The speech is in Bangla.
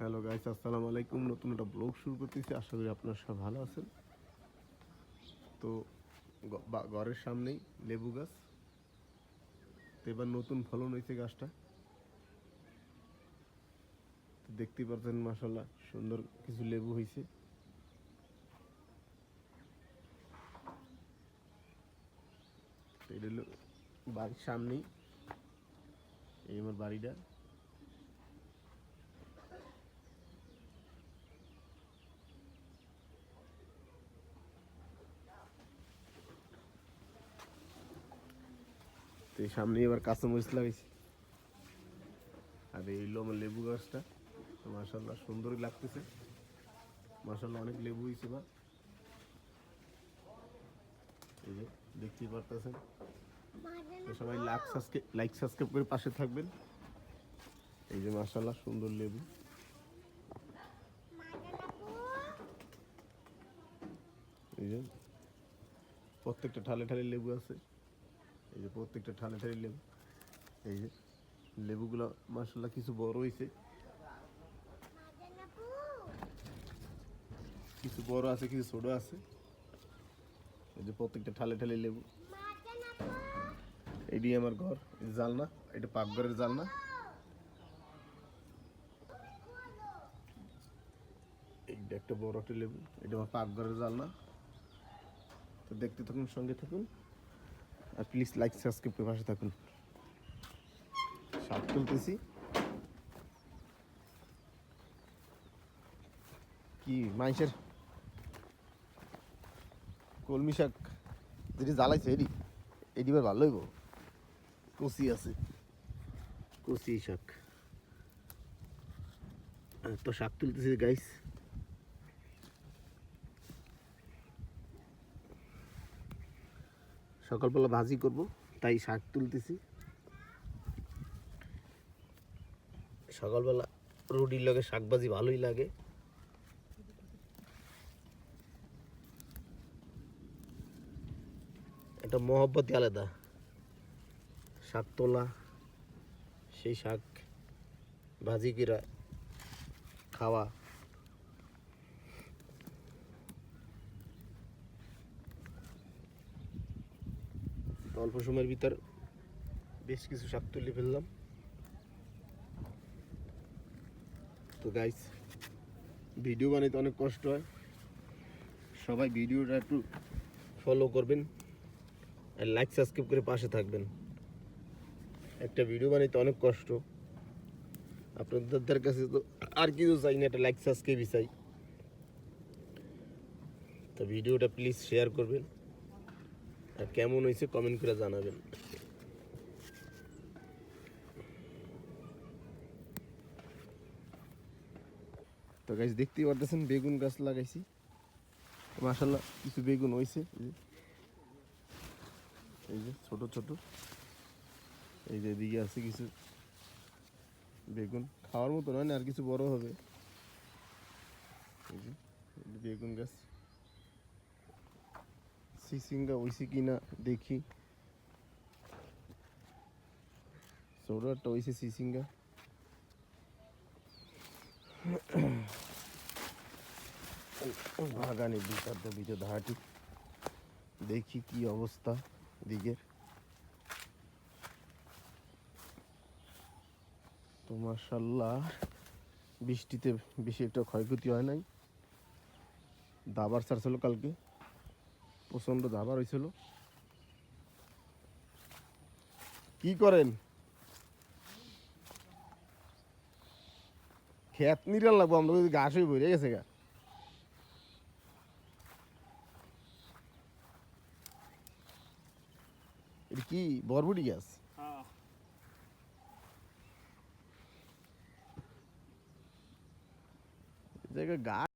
হ্যালো গাইস, আসসালামু আলাইকুম। নতুন একটা ব্লগ শুরু করতেছি। আশা করি আপনারা সব ভালো আছেন। তো ঘরের সামনেই লেবু গাছ। তো এবার নতুন ফলন হয়েছে গাছটা। তো দেখতেই পাচ্ছেন মাসাল্লাহ সুন্দর কিছু লেবু হয়েছে। এটা বাড়ির সামনেই। এই আমার বাড়িটা। এই সামনে এবার কাঁচামরিচ লাগাইছি আর এই হলো আমার লেবু গাছটা। তো মাসাল্লাহ সুন্দরই লাগতেছে। মাসাল্লাহ অনেক লেবু হয়েছে বা। এই যে দেখতেই পারতেছেন। তো সবাই লাইক সাবস্ক্রাইব লাইক সাবস্ক্রাইব করে পাশে থাকবেন। এই যে মাসাল্লাহ সুন্দর লেবু। এই যে প্রত্যেকটা ঠালে ঠালে লেবু আছে। এই যে প্রত্যেকটা ঠালে ঠালে লেবু। এই যে লেবুগুলো মাসাল্লাহ কিছু বড় হয়েছে কিছু বড় আছে, কিছু ছোট আছে। এই যে প্রত্যেকটা ঠালে ঠালে লেবু। এটি আমার ঘর জালনা, এটা পাকঘরের জালনা। এইটা একটা বড় একটা লেবু, এটা আমার পাকঘরের জালনা। তো দেখতে থাকুন, সঙ্গে থাকুন। আর প্লিজ লাইক সাবস্ক্রাইব করে পাশে থাকুন। শাক তুলতেছি। কি মাইসের কলমি শাক যেটি জ্বালাইছে, এডি এডি বার ভালো হইব। কচি আছে। কচি শাক। তো শাক তুলতেছি গাইস সকালবেলা ভাজি করব, তাই শাক তুলতেছি। সকালবেলা রুটির লগে শাক ভাজি ভালোই লাগে। একটা মহব্বতই আলাদা। শাক তোলা, সেই শাক ভাজি কিরা খাওয়া। অল্প সময়ের ভিতর বেশ কিছু শাক তুলে ফেললাম। তো গাইস ভিডিও বানাইতে অনেক কষ্ট হয়। সবাই ভিডিওটা একটু ফলো করবেন আর লাইক সাবস্ক্রাইব করে পাশে থাকবেন। একটা ভিডিও বানাইতে অনেক কষ্ট। আপনাদের কাছে তো আর কিছু চাই না, একটা লাইক সাবস্ক্রাইবই চাই। তো ভিডিওটা প্লিজ শেয়ার করবেন। আর কেমন হয়েছে কমেন্ট করে জানাবেন। তো গাছ দেখতেই পারতেছেন, বেগুন গাছ লাগাইছি। মাসাল্লাহ কিছু বেগুন হয়েছে এই যে। ছোট ছোট। এই যে এদিকে আছে কিছু বেগুন। খাওয়ার মতো নয় না, আর কিছু বড় হবে। এই যে বেগুন গাছ। সিসিঙ্গা হয়েছে কিনা দেখি। একটা হয়েছে সিসিঙ্গা। বাগানের ভিতর তো ভিতর ধাটি দেখি কি অবস্থা দিকের তো মার্শাল্লাহ বৃষ্টিতে বেশি একটা ক্ষয়ক্ষতি হয় নাই। দাবার ছাড়ছিল কালকে। প্রচণ্ড দাবার হয়েছিল কি করেন? খেত নিরাল লাগবো আমরা যদি ঘাস হয়ে বইরে গেছে গা। এটা কি বরবটি গাছ? হ্যাঁ। জায়গায় গাছ